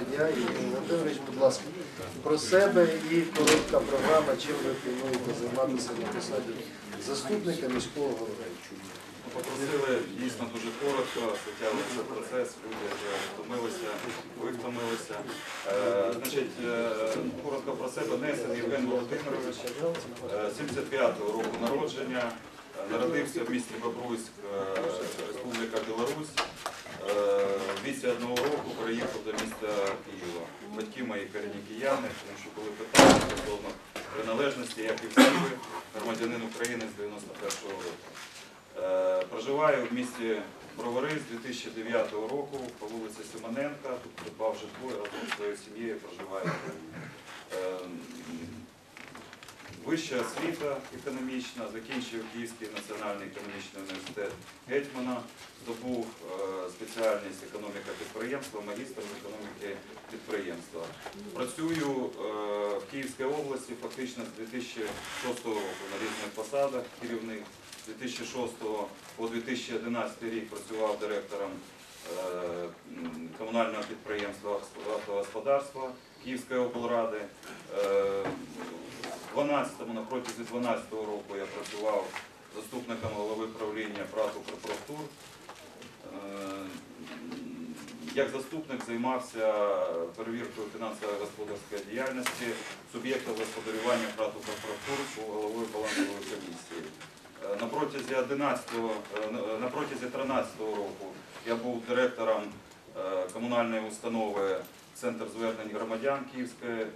Дня, Ігор Володимирович, будь ласка, про себе і коротка програма, чим ви плануєте займатися на посаді заступника міського голови. Попросили дійсно дуже коротко, затягнувся процес, люди вже втомилися, ви втомилися. Е, значить, е, коротко про себе, Несен Євген Володимирович, е, 75-го року народження, е, народився в місті Бобруйськ, е, Республіка Білорусь. Е, В віці одного року переїхав до міста Києва. Батьки мої корінні кияни, тому що коли питали стосовно приналежності, як і всі ви, громадянин України з 91-го року. Е, Проживаю в місті Бровари з 2009 року по вулиці Симоненка. Тут придбав житло разом зі своєю сім'єю проживаю. Е, Вища освіта економічна, закінчив Київський національний економічний університет Гетьмана, здобув е, спеціальність економіка підприємства, магістр економіки підприємства. Працюю е, в Київській області фактично з 2006 року на різних посадах керівник. З 2006 по 2011 рік працював директором е, комунального підприємства автогосподарства Київської облради. Е, в 12-му, на протязі 12-го року я працював заступником голови правління ПРАТ «Укрпрофтур». Е, Як заступник займався перевіркою фінансово-господарської діяльності суб'єктів господарювання ПРАТ «Укрпрофтур» головою балансової комісії. Е, На протязі 11-го, е, на- протязі 13-го року я був директором комунальної установи Центр звернень громадян Київської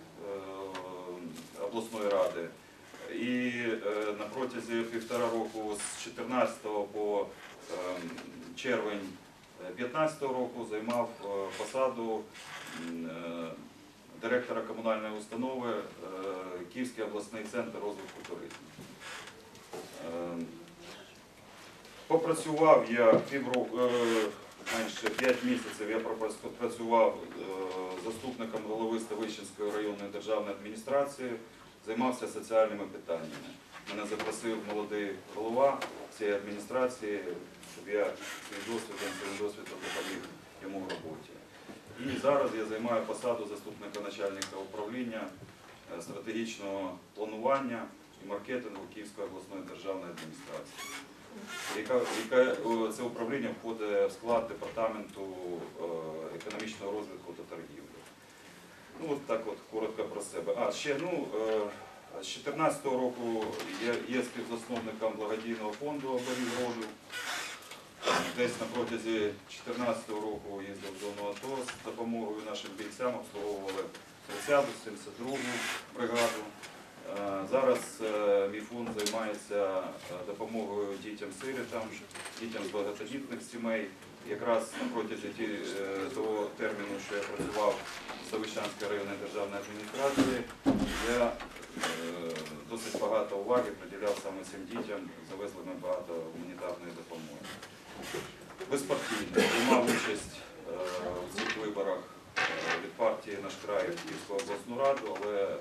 обласної ради. І е, на протязі півтора року з 14 по ем, червень 2015 року займав е, посаду е, директора комунальної установи е, Київський обласний центр розвитку туризму. Ем, Попрацював я півроку, е, менше 5 місяців я працював е, заступником голови Ставищенської районної державної адміністрації, займався соціальними питаннями. Мене запросив молодий голова цієї адміністрації, щоб я свій досвідом, своїм досвідом допоміг йому в роботі. І зараз я займаю посаду заступника начальника управління е, стратегічного планування і маркетингу Київської обласної державної адміністрації. Яка, яка це управління входить в склад департаменту е, економічного розвитку та торгівлі. Ну от так от коротко про себе. А ще ну е, з 2014 року я є співзасновником благодійного фонду оберіг роду. Десь на протязі 2014 року їздив в зону з допомогою нашим бійцям, обслуговували 30-ту, 72-гу бригаду. Е, Зараз е, мій фонд займається допомогою дітям-сирітам, дітям з багатодітних сімей. Якраз ті, е, того терміну, що я працював в Ставищанській районній державній адміністрації, я е, досить багато уваги приділяв саме цим дітям, завезли ми багато гуманітарної допомоги. Безпартійно приймав участь е, в цих виборах від партії «Наш край» в Київську обласну раду, але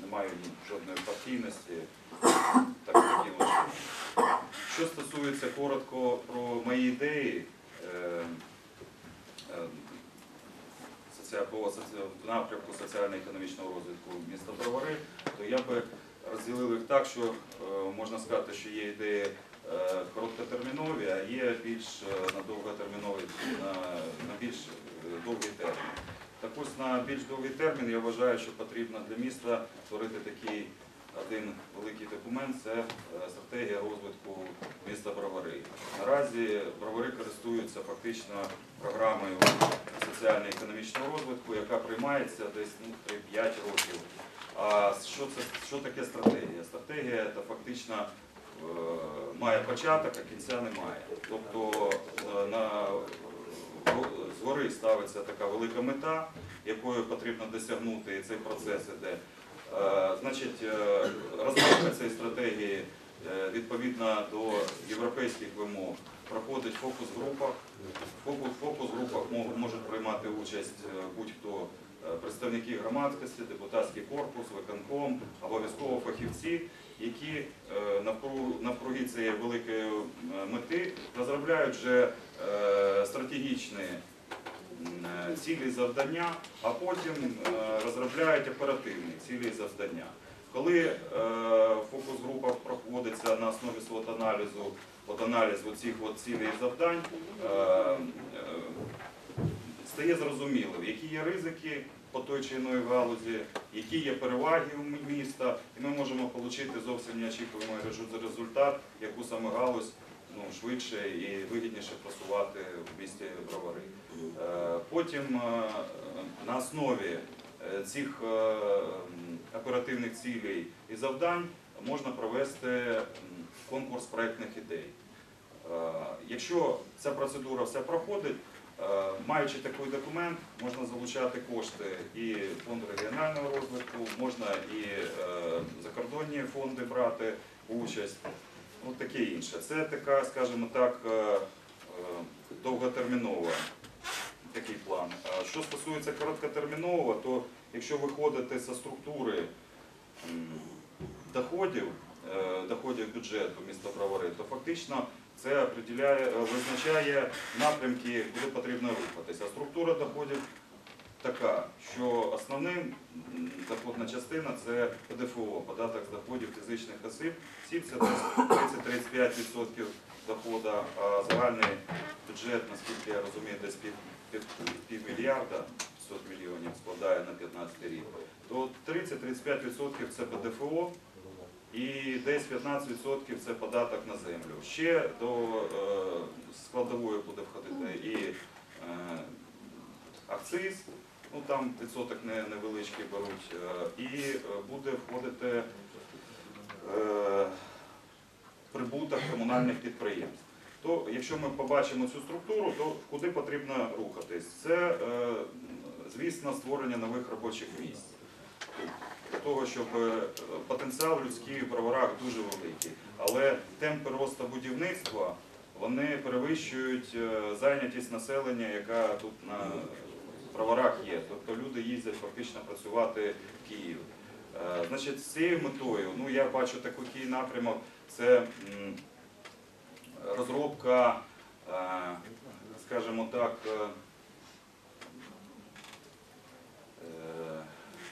не маю жодної партійності. Так, таким от чином. Що стосується коротко про мої ідеї е, е, напрямку соціально-економічного розвитку міста Бровари, то я би розділив їх так, що е, можна сказати, що є ідеї е, короткотермінові, а є більш е, на довготермінові, на, на більш довгий термін. Так ось на більш довгий термін я вважаю, що потрібно для міста створити такий один великий документ це е, стратегія розвитку міста Бровари. Наразі Бровари користуються фактично програмою соціально-економічного розвитку, яка приймається десь ну, 3-5 років. А що це що таке стратегія? Стратегія це фактично е, має початок, а кінця немає. Тобто е, на згори ставиться така велика мета, якою потрібно досягнути, і цей процес іде. Е, Значить, е, розробка цієї стратегії е, відповідно до європейських вимог проходить фокус-групах. В фокус- фокус-групах можуть приймати участь будь-хто представники громадськості, депутатський корпус, виконком, обов'язково фахівці, які навкруги, цієї великої мети розробляють вже стратегічні цілі завдання, а потім е, розробляють оперативні цілі завдання. Коли е, фокус-група проходиться на основі свого аналізу, от аналізу цих от цілей завдань, е, е, стає зрозумілим, які є ризики по той чи іної галузі, які є переваги у міста, і ми можемо отримати зовсім неочікуваний резу- результат, яку саме галузь ну, швидше і вигідніше просувати в місті Бровари. Е, Потім е, на основі е, цих оперативних цілей і завдань можна провести конкурс проєктних ідей. Якщо ця процедура все проходить, маючи такий документ, можна залучати кошти і фонду регіонального розвитку, можна і закордонні фонди брати участь, ну таке інше. Це така, скажімо так, е, е, довготермінова такий план. Що стосується короткотермінового, то якщо виходити зі структури доходів, е, доходів бюджету міста Бровари, то фактично це визначає напрямки, куди потрібно рухатися. А структура доходів така, що основним м, доходна частина це ПДФО, податок з доходів фізичних осіб. Осіб це 30-35% доходу, а загальний бюджет, наскільки я розумію, десь пів, пів, півмільярда 500 мільйонів складає на 15 рік. То 30-35% це ПДФО, і десь 15% це податок на землю. Ще до е, складової буде входити і е, акциз, ну там відсоток невеличкий беруть, е, і е, буде входити е, прибуток комунальних підприємств. То якщо ми побачимо цю структуру, то куди потрібно рухатись? Це, звісно, створення нових робочих місць для того, щоб потенціал людський в броварах дуже великий. Але темпи росту будівництва вони перевищують зайнятість населення, яка тут на броварах є. Тобто люди їздять фактично працювати в Київ. Е, Значить, з цією метою, ну я бачу такий напрямок, це розробка, е, скажімо так, е,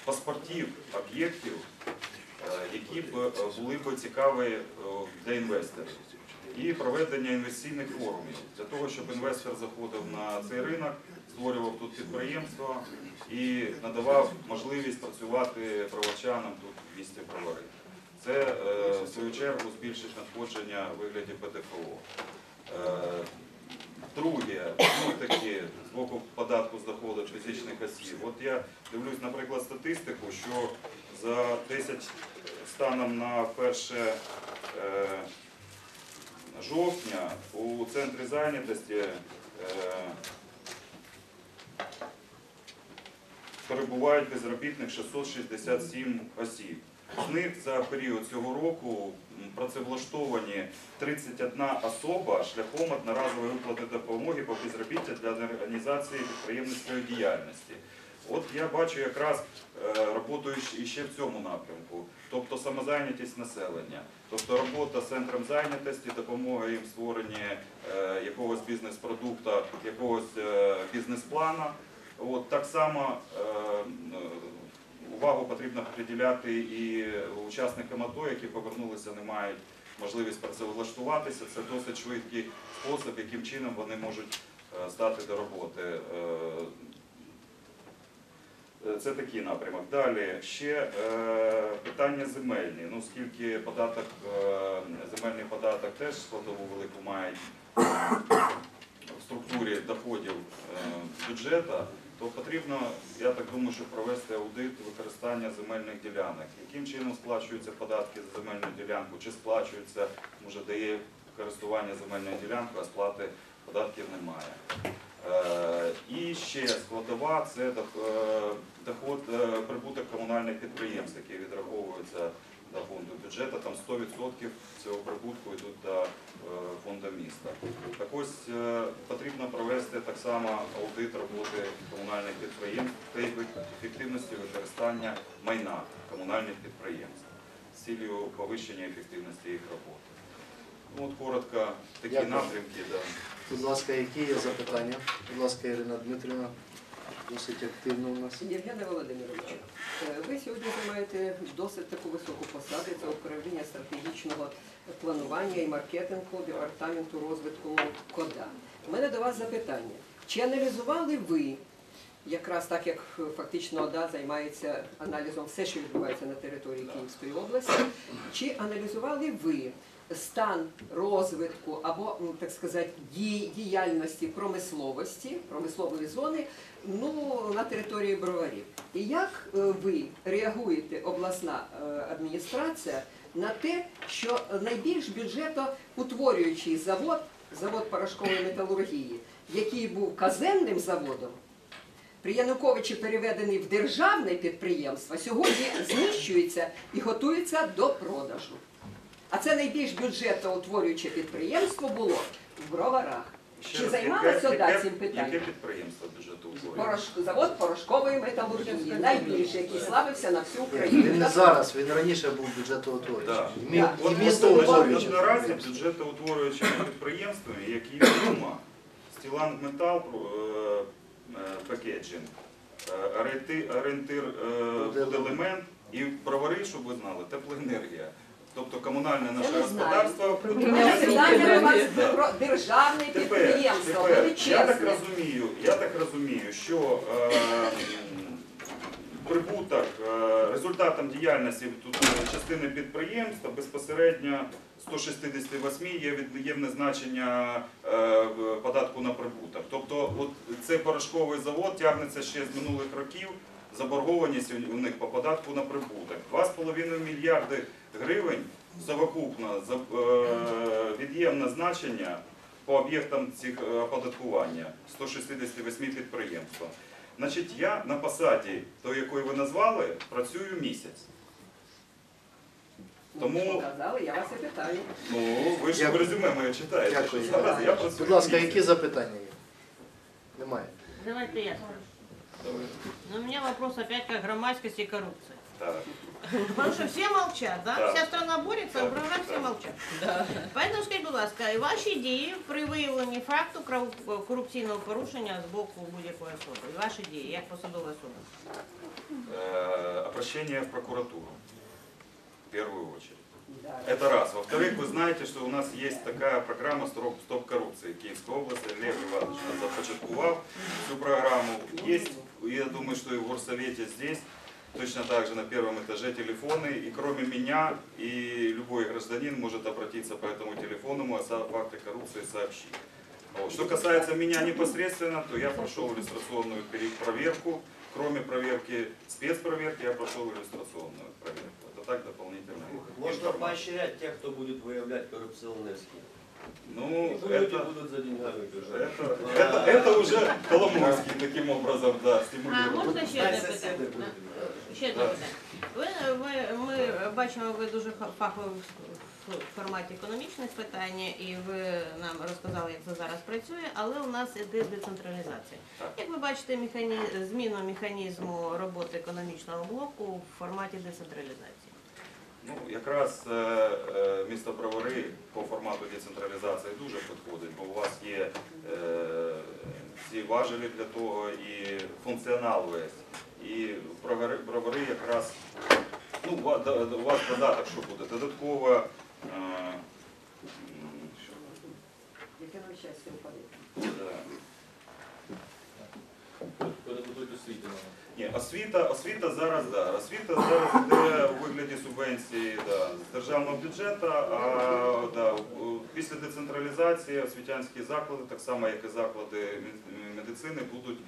паспортів об'єктів, які б були б цікаві для інвесторів. І проведення інвестиційних форумів для того, щоб інвестор заходив на цей ринок, створював тут підприємство і надавав можливість працювати правочанам тут в місті Бровари. Це е, в свою чергу збільшить надходження у вигляді ПДФО. Е, Друге, таки з боку податку з доходу фізичних осіб. От я дивлюсь, наприклад, статистику, що за 10 станом на 1 е, жовтня у центрі зайнятості е, перебувають безробітних 667 осіб. З них за період цього року працевлаштовані 31 особа шляхом одноразової виплати допомоги по безробіття для організації підприємницької діяльності. От я бачу якраз е, роботу іще в цьому напрямку, тобто самозайнятість населення, тобто робота з центром зайнятості, допомога їм в створенні е, якогось бізнес-продукту, якогось е, бізнес-плана. Так само увагу потрібно приділяти і учасникам АТО, які повернулися, не мають можливість працевлаштуватися. Це досить швидкий спосіб, яким чином вони можуть стати до роботи. Е, е, Це такий напрямок. Далі ще е, питання земельні. Ну, скільки податок, е, земельний податок теж складову велику має в структурі доходів е, бюджету, то потрібно, я так думаю, що провести аудит використання земельних ділянок. Яким чином сплачуються податки за земельну ділянку, чи сплачуються, може дає користування земельною ділянкою, а сплати податків немає. І ще складова це е, доход, е, прибуток комунальних підприємств, які відраховуються до фонду бюджету. Там 100% цього прибутку йдуть до е, фонду міста. Так ось потрібно провести так само аудит роботи комунальних підприємств та ефективності використання майна комунальних підприємств з цілею повищення ефективності їх роботи. Ну, от коротко такі Дякую. напрямки. Да. Будь ласка, які є запитання? Будь ласка, Ірина Дмитрівна, досить активно у нас. Євгене Володимировичу, е, ви сьогодні займаєте досить таку високу посаду це управління стратегічного планування і маркетингу департаменту розвитку КОДА. У мене до вас запитання. Чи аналізували ви, якраз так як е, фактично ОДА займається аналізом все, що відбувається на території Київської області, чи аналізували ви стан розвитку або, так сказати, діяльності промисловості, промислової зони ну, на території броварів. І як е, ви реагуєте, обласна е, адміністрація, на те, що найбільш бюджетоутворюючий завод, завод порошкової металургії, який був казенним заводом, при Януковичі переведений в державне підприємство, сьогодні знищується і готується до продажу. А це найбільш бюджетоутворююче підприємство було в броварах. Ще Чи раз, займалася ОДА цим питанням? Яке підприємство бюджету утворює? Порош- Завод порошкової металургії, найбільший, який славився на всю Він Україну. не зараз, він раніше був бюджетоутворюючий. Да. І мі- І От, місто от наразі бюджетоутворюючими підприємствами, які відомо, Стіланд Метал Пакеджинг, орієнтир Елемент. і бровари, щоб ви знали, теплоенергія. Тобто комунальне наше господарство. Про державне підприємство, я так розумію, я так розумію, що е, прибуток, е, результатом діяльності е, частини підприємства безпосередньо 168 є від'ємне значення е, податку на прибуток. Тобто, от цей порошковий завод тягнеться ще з минулих років. Заборгованість у них по податку на прибуток. 2,5 мільярди гривень совокупно від'ємне значення по об'єктам цих оподаткування 168 підприємств. Значить, я на посаді, той, якої ви назвали, працюю місяць. Тому- Ну, що я вас і питаю. Ну, ви ж в Дякую. резюме моє читаєте. Дякую. що Зараз я працюю Будь ласка, місяць. які запитання є? Немає. Давайте я скажу. Давай. Но у меня вопрос опять громадськості громадскости и коррупции. Так. Потому что все молчат, да? Да. Вся страна борется, а Так, управляют все так. молчат. Поэтому скажіть, будь ласка, і ваші дії при виявленні факту кров- корупційного порушення з боку будь-якої особи. І ваші дії, як посадова особа. Э, обращение в прокуратуру. В первую очередь. Да. Это раз. Во-вторых, вы знаете, что у нас есть такая программа «Стоп, Стоп коррупции» Киевской области. Олег Иванович нас започаткував цю программу. Есть, и я думаю, что и в горсовете здесь точно так же на первом этаже телефоны. И кроме меня, и любой гражданин может обратиться по этому телефону о факте коррупции сообщить. Вот. Что касается меня непосредственно, то я прошел иллюстрационную проверку. Кроме проверки, спецпроверки, я прошел иллюстрационную проверку. Это так дополнительная Можно поощрять тех, кто будет выявлять коррупционные схемы. Ну, это, будут за деньгами бежать. это, это, это уже Коломойский таким образом, да, А стимулирует. можна ще Хай одне сусіди питання? будуть. Ще одне питання. Ви, ви, ми бачимо, ви дуже фахові в форматі економічних питань, і ви нам розказали, як це зараз працює, але у нас іде децентралізація. Як ви бачите механі... зміну механізму роботи економічного блоку в форматі децентралізації? Ну, якраз е, е, місто Бровари по формату децентралізації дуже підходить, бо у вас є е, всі важелі для того і функціонал весь. І Бровари, якраз, ну, у вас- у вас додаток, що буде, додатково, е, Яке нам щастя Ні, освіта, освіта зараз, да. Освіта зараз йде у вигляді субвенції да, з державного бюджету, а да, після децентралізації освітянські заклади, так само як і заклади медицини, будуть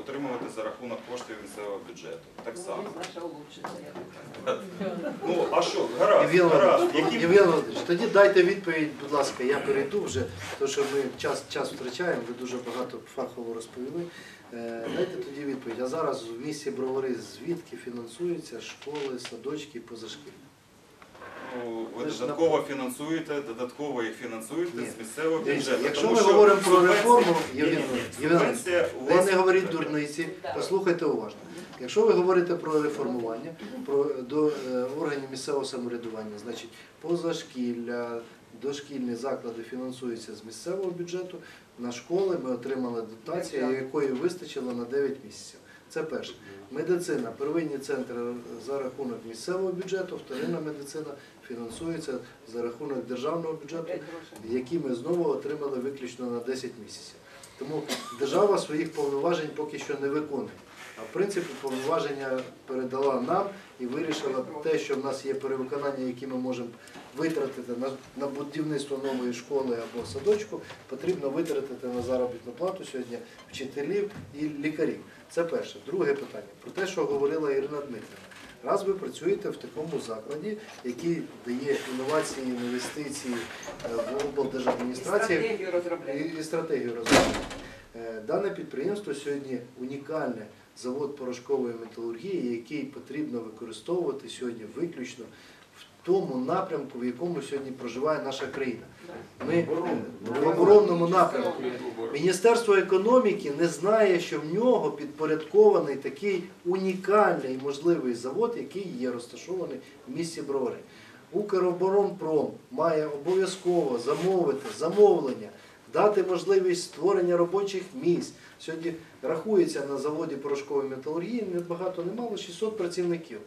утримувати за рахунок коштів місцевого бюджету. Так само. Ну. Ну, а що, гаразд, Євген гаразд. Володимирович, Які Євген Володимирович, тоді дайте відповідь, будь ласка, я перейду вже, тому що ми час, час втрачаємо, ви дуже багато фахово розповіли. Е, Дайте тоді відповідь. А зараз в місті Бровари звідки фінансуються школи, садочки, позашкільні? Ну, ви додатково фінансуєте, додатково їх фінансуєте Ні. з місцевого бюджету. якщо тому ми говоримо про реформу, ви не говоріть дурниці, послухайте уважно. Якщо ви говорите про реформування, про до е, органів місцевого самоврядування, значить позашкілля, дошкільні заклади фінансуються з місцевого бюджету. На школи ми отримали дотацію, якої вистачило на 9 місяців. Це перше. Медицина, первинні центри за рахунок місцевого бюджету, вторинна медицина фінансується за рахунок державного бюджету, які ми знову отримали виключно на 10 місяців. Тому держава своїх повноважень поки що не виконує. А в принципі повноваження передала нам і вирішила те, що в нас є перевиконання, які ми можемо витратити на, на будівництво нової школи або садочку, потрібно витратити на заробітну плату сьогодні вчителів і лікарів. Це перше. Друге питання про те, що говорила Ірина Дмитрівна. Раз ви працюєте в такому закладі, який дає інновації, інвестиції е, в облдержадміністрації, Стратегію і, і стратегію розвитку. Е, Дане підприємство сьогодні унікальне завод порошкової металургії, який потрібно використовувати сьогодні виключно тому напрямку, в якому сьогодні проживає наша країна. Ми е, в оборонному напрямку. Міністерство економіки не знає, що в нього підпорядкований такий унікальний можливий завод, який є розташований в місті Бровари. Укроборонпром має обов'язково замовити замовлення, дати можливість створення робочих місць. Сьогодні рахується на заводі порошкової металургії не багато, не 600 працівників.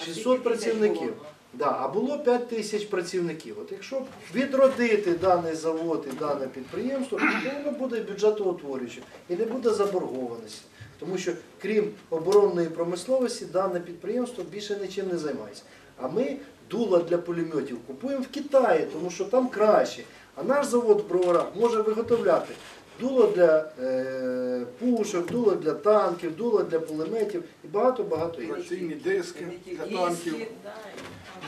А скільки 600 працівників. Да, а було 5 тисяч працівників. От якщо відродити даний завод і дане підприємство, то воно буде бюджетоутворюючим і не буде заборгованості. Тому що крім оборонної промисловості, дане підприємство більше нічим не займається. А ми дула для пулеметів купуємо в Китаї, тому що там краще. А наш завод в Броварах може виготовляти дуло для е, пушок, дуло для танків, дуло для пулеметів і багато-багато інших. Тракційні диски для танків.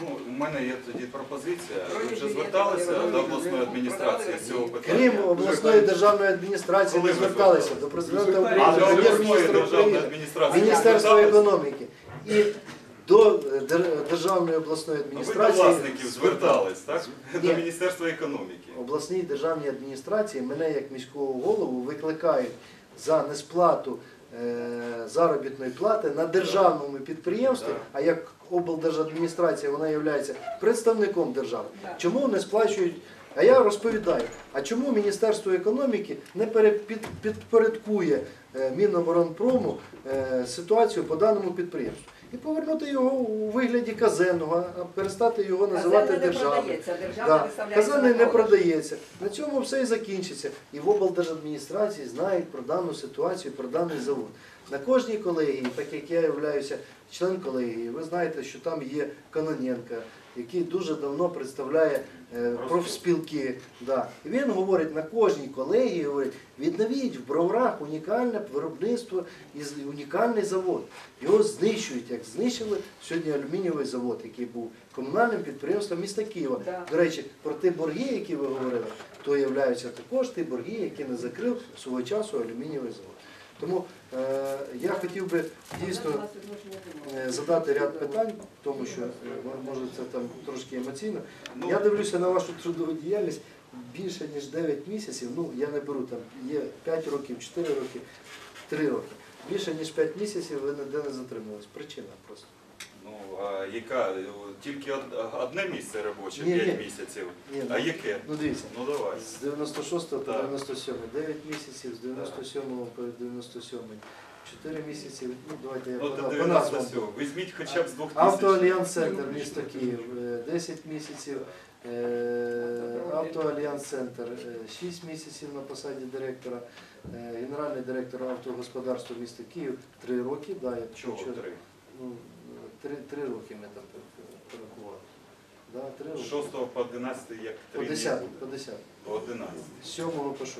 Ну, у мене є тоді пропозиція. Ви вже зверталися до обласної адміністрації з цього питання? Крім обласної державної адміністрації, Коли не зверталися до президента до України, обласної державної адміністрації Міністерства економіки і до е, державної обласної Ну, Ви до адміністрації. власників звертались, так? Ні. До Міністерства економіки. обласній державній адміністрації мене як міського голову викликають за несплату е, заробітної плати на державному підприємстві, Так. а як облдержадміністрація вона є представником держави. Так. Чому не сплачують? А я розповідаю, а чому Міністерство економіки не підпорядкує е, Міноборонпрому ситуацію по даному підприємству? І повернути його у вигляді казенного, а перестати його називати Казенний не державним. продається, держава Да. Казанний не продається. На цьому все і закінчиться. І в облдержадміністрації знають про дану ситуацію, про даний завод. На кожній колегії, так як я являюся член колегії, ви знаєте, що там є Каноненка, який дуже давно представляє профспілки. Да. І він говорить на кожній колегії, говорить, відновіть в броварах унікальне виробництво і унікальний завод. Його знищують, як знищили сьогодні алюмінієвий завод, який був комунальним підприємством міста Києва. Да. До речі, про ті борги, які ви говорили, то являються також ті борги, які не закрив свого часу алюмінієвий завод. Тому е, я хотів би дійсно е, задати ряд питань, тому що е, може це там трошки емоційно. Ну, Я дивлюся на вашу трудову діяльність більше ніж 9 місяців. Ну я не беру там, є 5 років, 4 роки, 3 роки. Більше ніж 5 місяців ви ніде не затримувались. Причина просто. Ну, а яка? Тільки од- одне місце робоче, Ні, 5 ні. місяців. Ні, А ну, яке? Ну дивіться. Ну давай. З 96 по Так. 97, 9 місяців, з 97 по 97, 4 місяці, ну давайте я Ну, по, до по назвам. 97. Візьміть хоча б з 2000. Автоальянс Центр, місто Київ, е, 10 місяців, е, Автоальянс Центр, е, 6 місяців на посаді директора, е, генеральний директор автогосподарства міста Київ 3 роки, да, я Чого три? Ну, 3, 3 роки ми там порахували. Да, 3 З роки. 6 по 11 як По 10, дні по 10. По 11. З 7 по 6.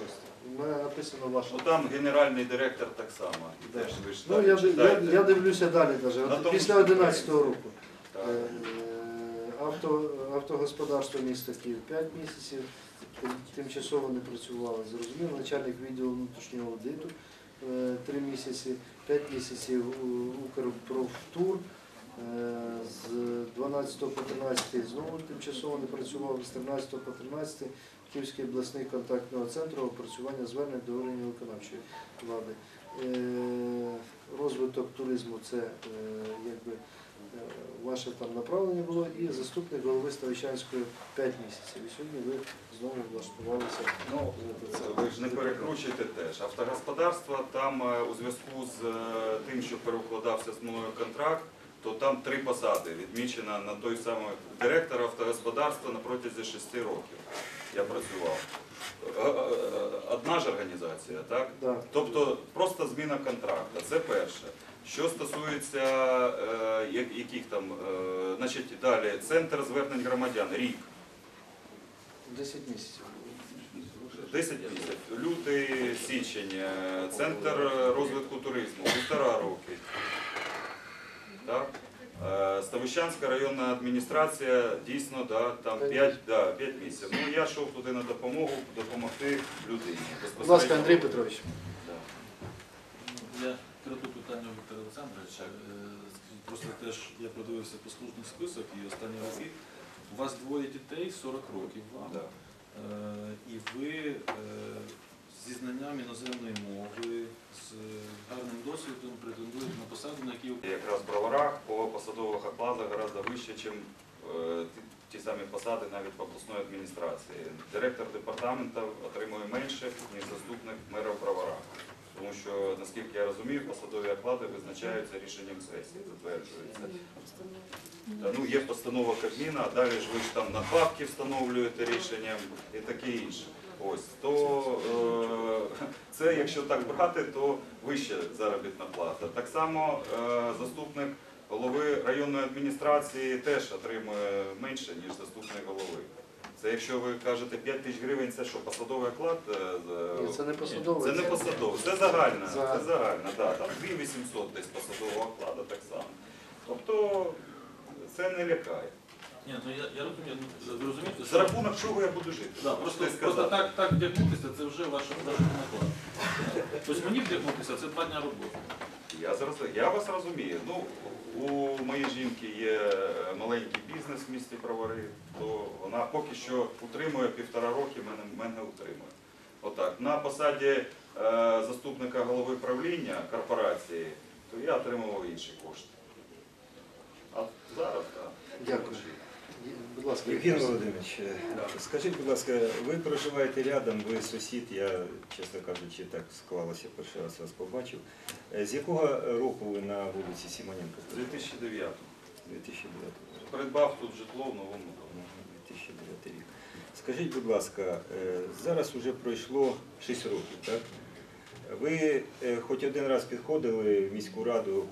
У мене написано ваше. Ну там генеральний директор так само. Да. Теж ви ж Ну, я, я, читаєте. я дивлюся далі навіть. На От тому після ж 11-го року. Так. Е, Авто, автогосподарство міста Київ 5 місяців, тим- тимчасово не працювали. Зрозуміло, начальник відділу внутрішнього аудиту 3 місяці, 5 місяців у- Укрпрофтур. Е, З 12 по 13 знову тимчасово не працював, з 13 по 13 Київський обласний контактного центру опрацювання звернень до органів виконавчої влади. Е, Розвиток туризму це е, якби ваше там направлення було, і заступник голови Ставищанської 5 місяців. І сьогодні ви знову влаштувалися. Ну, ви ж не перекручуєте теж. Автогосподарство там у зв'язку з тим, що перекладався з мною контракт, то там три посади відмічено на той самий директор автогосподарства на протязі шести років. Я працював. Е, е, е, Одна ж організація, так? Да. Тобто просто зміна контракту. Це перше. Що стосується е, яких там, е, значить, далі, центр звернень громадян, рік. 10 місяців. 10 місяців. Лютий, січень, центр розвитку туризму, півтора роки. Так? Е, Ставищанська районна адміністрація дійсно да, там 5, да, 5 місяців. Ну я йшов туди на допомогу, допомогти людині. Будь ласка, Андрій Петрович. Да. Я краду питання Віктора Олександровича. Е, просто теж я продивився послужний список і останні роки. У вас двоє дітей, 40 років вам. Да. Е, І ви зі знанням іноземної мови, з гарним досвідом претендуєте на посаду, на якій ви Якраз в броварах по посадових окладах гораздо вище, ніж ті, ті самі посади навіть в обласної адміністрації. Директор департаменту отримує менше, ніж заступник мера в броварах. Тому що, наскільки я розумію, посадові оклади визначаються рішенням сесії, затверджуються. Та, ну, є постанова Кабміна, а далі ж ви ж там надбавки встановлюєте рішенням і таке інше. Ось, то е, це, якщо так брати, то вища заробітна плата. Так само е, заступник голови районної адміністрації теж отримує менше, ніж заступник голови. Це якщо ви кажете 5 тисяч гривень, це що, посадовий оклад? е, Ні, це не посадове. це не посадове, це загальна, За- це загальна, да, там 2800 десь посадового окладу так само. Тобто це не лякає. Ні, ну я, я розумію, ну, розумієте, За рахунок чого я буду жити? Да, Можете просто, сказати. просто так, так вдягнутися, це вже ваша ваш наклад. Тобто мені вдягнутися це два дня роботи. Я зараз я вас розумію. Ну у моєї жінки є маленький бізнес в місті Бровари, то вона поки що утримує півтора роки, мене, мене утримує. Отак. На посаді е, заступника голови правління корпорації, то я отримував інші кошти. А зараз так. Дякую. Будь ласка, Євген Володимирович, е, скажіть, будь ласка, ви проживаєте рядом, ви сусід, я, чесно кажучи, так склалося, перший раз вас побачив. Е, З якого року ви на вулиці Сімоненка? 2009 2009 року. придбав тут житло в новому домі. 2009 рік. Скажіть, будь ласка, е, зараз вже пройшло 6 років, так? Ви хоч один раз підходили в міську раду,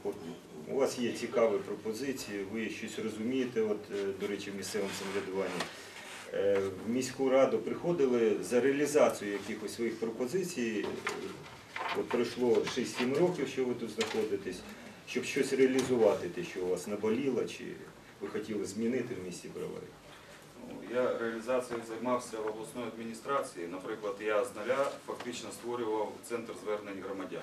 у вас є цікаві пропозиції, ви щось розумієте, от, е, до речі, в місцевому самоврядуванні. Е, В міську раду приходили за реалізацію якихось своїх пропозицій. е, От пройшло 6-7 років, що ви тут знаходитесь, щоб щось реалізувати, те, що у вас наболіло, чи ви хотіли змінити в місті Бровари. Ну, Я реалізацією займався в обласної адміністрації. Наприклад, я з нуля фактично створював центр звернень громадян.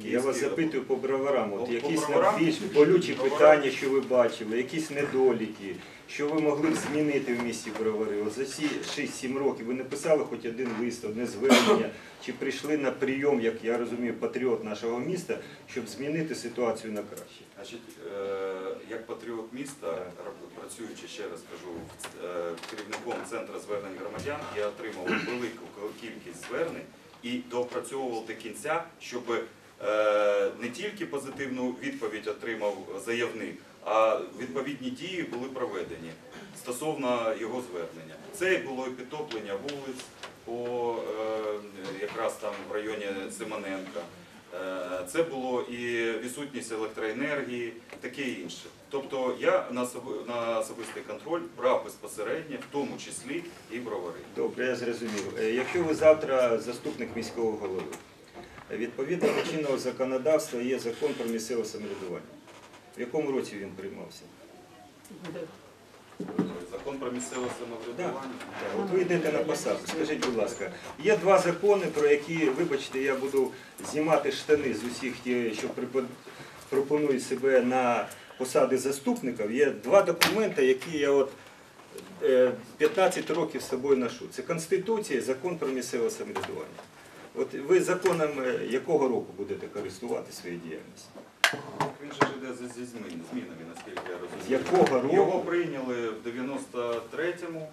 Я вас запитую по броварам, от По- по якісь броварам? найбільш болючі Броварам? питання, що ви бачили, якісь недоліки, що ви могли б змінити в місті Бровари. От за ці 6-7 років ви написали хоч один лист, одне звернення, чи прийшли на прийом, як я розумію, патріот нашого міста, щоб змінити ситуацію на краще. Значить, е, як патріот міста, раб- працюючи ще раз кажу, в- е, керівником центру звернень громадян, я отримав велику кількість звернень і доопрацьовував до кінця, щоб не тільки позитивну відповідь отримав заявник, а відповідні дії були проведені стосовно його звернення. Це було і підтоплення вулиць по е, якраз там в районі Симоненка. Е, Це було і відсутність електроенергії, таке інше. Тобто я на особистий контроль брав безпосередньо, в тому числі і бровари. Добре, я зрозумів. Е, Якщо ви завтра заступник міського голови, е, відповідно до чинного законодавства є закон про місцеве самоврядування. В якому році він приймався? Закон про місцеве самоврядування. Так, От ви йдете на посаду. Скажіть, будь ласка, є два закони, про які, вибачте, я буду знімати штани з усіх, ті, що пропонують себе на посади заступників. Є два документи, які я от е, 15 років з собою ношу. Це Конституція і закон про місцеве самоврядування. От ви законом е, якого року будете користувати своєю діяльністю? Він же ж іде зі- змінами, наскільки я З розумію. якого Його прийняли в 93-му,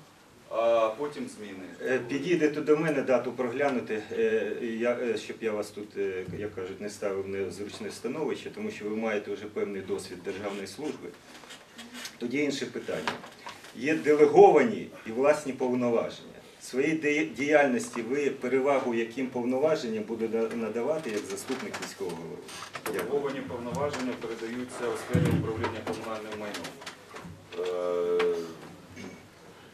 а потім зміни. Е, підійдете до мене дату проглянути, е, щоб я вас тут, як кажуть, не ставив в незручне становище, тому що ви маєте вже певний досвід державної служби. Тоді інше питання. Є делеговані і власні повноваження. Своїй діяльності ви перевагу яким повноваженням буде на- надавати як заступник міського голови? Дякую. Повноваження передаються у сфері управління комунальним майном. Е,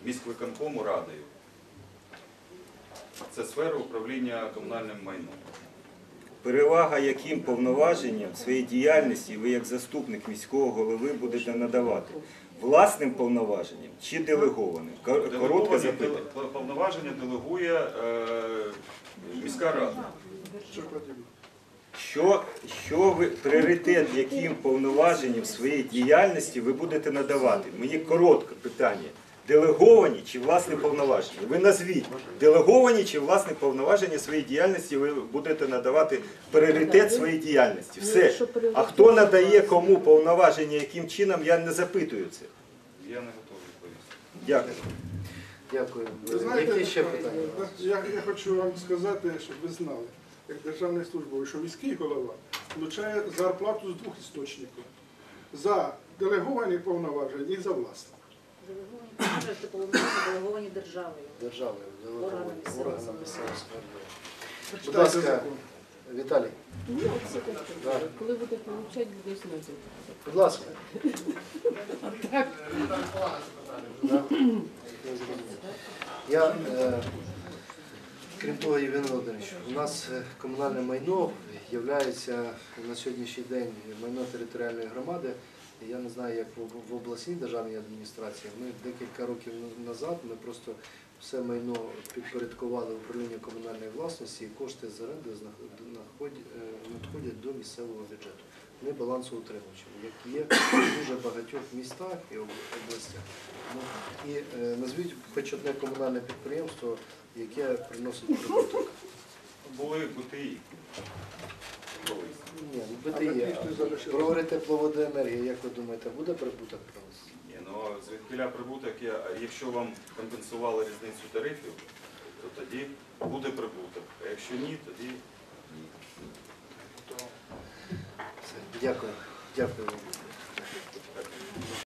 Міськвиконкому радою. Це сфера управління комунальним майном. Перевага яким повноваженням в своїй діяльності ви як заступник міського голови будете надавати? Власним повноваженням чи делегованим? Кор- Коротке запитання. повноваження делегує е, міська рада. Що? Що, ви пріоритет яким повноваженням своєї своїй діяльності ви будете надавати? Мені коротке питання. Делеговані чи власне повноваження? Ви назвіть, делеговані чи власне повноваження своєї діяльності ви будете надавати пріоритет своїй діяльності. Все. А хто надає кому повноваження, яким чином, я не запитую це. Я не готовий відповісти. Дякую. Дякую. Ви знаєте, Які ще питання? я, я хочу вам сказати, щоб ви знали, як державний службовий, що міський голова отримує зарплату з двох істочників. За делеговані повноваження і за власне. Делеговані державою. Держави, Органи місцевого органи місцевого самоврядування. Будь ласка. Віталій, Ну, секундочку. Да. Коли буде получати, буде знати. будь ласка. Так. Да. Я, е, крім того, Євген Володимирович, у нас е, комунальне майно є на сьогоднішній день майно територіальної громади. Я не знаю, як в- в обласній державній адміністрації. Ми декілька років на- назад ми просто все майно підпорядкували управлінню комунальної власності і кошти з оренди е, надходять до місцевого бюджету. Вони балансоутримувачами, як є в дуже багатьох містах і областях. Ну, і е, назвіть хоч одне комунальне підприємство, яке приносить прибуток. Були БТІ. Колись. Ні, ну залишив? Бровари тепловодоенергія, як ви думаєте, буде прибуток приносити? Ні, ну звідкиля прибуток, я- якщо вам компенсували різницю тарифів, то тоді буде прибуток. А якщо ні, тоді ні. Все, Дякую. Дякую.